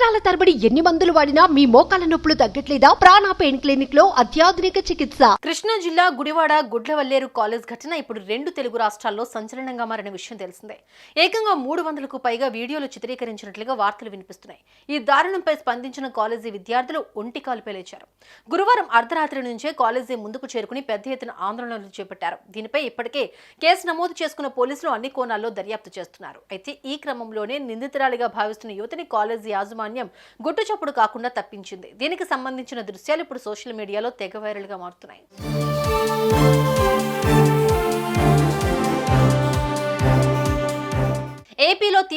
సంవత్సరాల తరబడి ఎన్ని మందులు వాడినా మీ మోకాల నొప్పులు తగ్గట్లేదా? ప్రాణ పెయిన్ క్లినిక్లో అత్యాధునిక చికిత్స. కృష్ణా జిల్లా గుడివాడ గుడ్లవల్లేరు కాలేజ్ ఘటన ఇప్పుడు రెండు తెలుగు రాష్ట్రాల్లో సంచలనంగా మారిన విషయం తెలిసిందే. ఏకంగా మూడు వందలకు పైగా వీడియోలు చిత్రీకరించినట్లుగా వార్తలు వినిపిస్తున్నాయి. ఈ దారుణంపై స్పందించిన కాలేజీ విద్యార్థులు ఒంటి కాలుపై లేచారు గురువారం అర్ధరాత్రి నుంచే కాలేజీ ముందుకు చేరుకుని పెద్ద ఎత్తున ఆందోళనలు చేపట్టారు. దీనిపై ఇప్పటికే కేసు నమోదు చేసుకున్న పోలీసులు అన్ని కోణాల్లో దర్యాప్తు చేస్తున్నారు. అయితే ఈ క్రమంలోనే నిందితురాలిగా భావిస్తున్న యువతిని కాలేజీ యాజమాన్యం గుట్టుచప్పుడు కాకుండా తప్పించింది. దీనికి సంబంధించిన దృశ్యాలు ఇప్పుడు సోషల్ మీడియాలో తెగ వైరల్గా మారుతున్నాయి.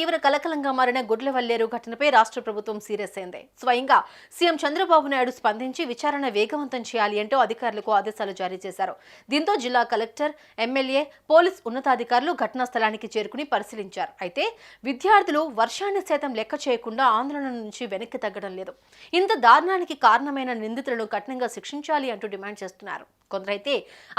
తీవ్ర కలకలంగా మారిన గుడ్లవల్లేరు ఘటనపై రాష్ట్ర ప్రభుత్వం సీరియస్ అయింది. స్వయంగా సీఎం చంద్రబాబు నాయుడు స్పందించి విచారణ వేగవంతం చేయాలి అంటూ అధికారులకు ఆదేశాలు జారీ చేశారు. దీంతో జిల్లా కలెక్టర్ ఎమ్మెల్యే పోలీస్ ఉన్నతాధికారులు ఘటనా స్థలానికి చేరుకుని పరిశీలించారు. అయితే విద్యార్థులు వర్షాన్ని సైతం లెక్క చేయకుండా ఆందోళన నుంచి వెనక్కి తగ్గడం లేదు. ఇంత దారుణానికి కారణమైన నిందితులను కఠినంగా శిక్షించాలి అంటూ డిమాండ్ చేస్తున్నారు. కొందరైతే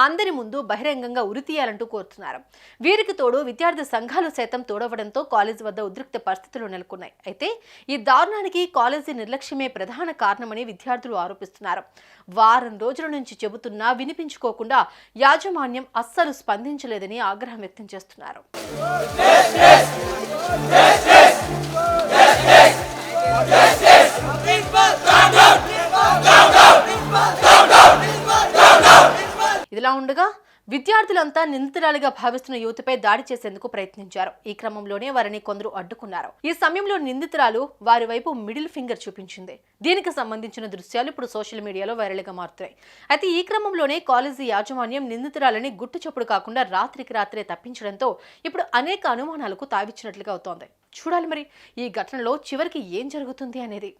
అందరి ముందు బహిరంగంగా ఉరితీయాలంటూ కోరుతున్నారు. వీరికి తోడు విద్యార్థి సంఘాలు సైతం తోడవడంతో కాలేజ్ వద్ద ఉద్రిక్త పరిస్థితులు నెలకొన్నాయి. అయితే ఈ దారుణానికి కాలేజీ నిర్లక్ష్యమే ప్రధాన కారణమని విద్యార్థులు ఆరోపిస్తున్నారు. వారం రోజుల నుంచి చెబుతున్నా వినిపించుకోకుండా యాజమాన్యం అస్సలు స్పందించలేదని ఆగ్రహం వ్యక్తం చేస్తున్నారు. ఇలా ఉండగా విద్యార్థులంతా నిందితురాలిగా భావిస్తున్న యువతిపై దాడి చేసేందుకు ప్రయత్నించారు. ఈ క్రమంలోనే వారిని కొందరు అడ్డుకున్నారు. ఈ సమయంలో నిందితురాలు వారి వైపు మిడిల్ ఫింగర్ చూపించింది. దీనికి సంబంధించిన దృశ్యాలు ఇప్పుడు సోషల్ మీడియాలో వైరల్గా మారుతున్నాయి. అయితే ఈ క్రమంలోనే కాలేజీ యాజమాన్యం నిందితురాలని గుట్టు చప్పుడు కాకుండా రాత్రికి రాత్రే తప్పించడంతో ఇప్పుడు అనేక అనుమానాలకు తావిచ్చినట్లుగా అవుతోంది. చూడాలి మరి ఈ ఘటనలో చివరికి ఏం జరుగుతుంది అనేది.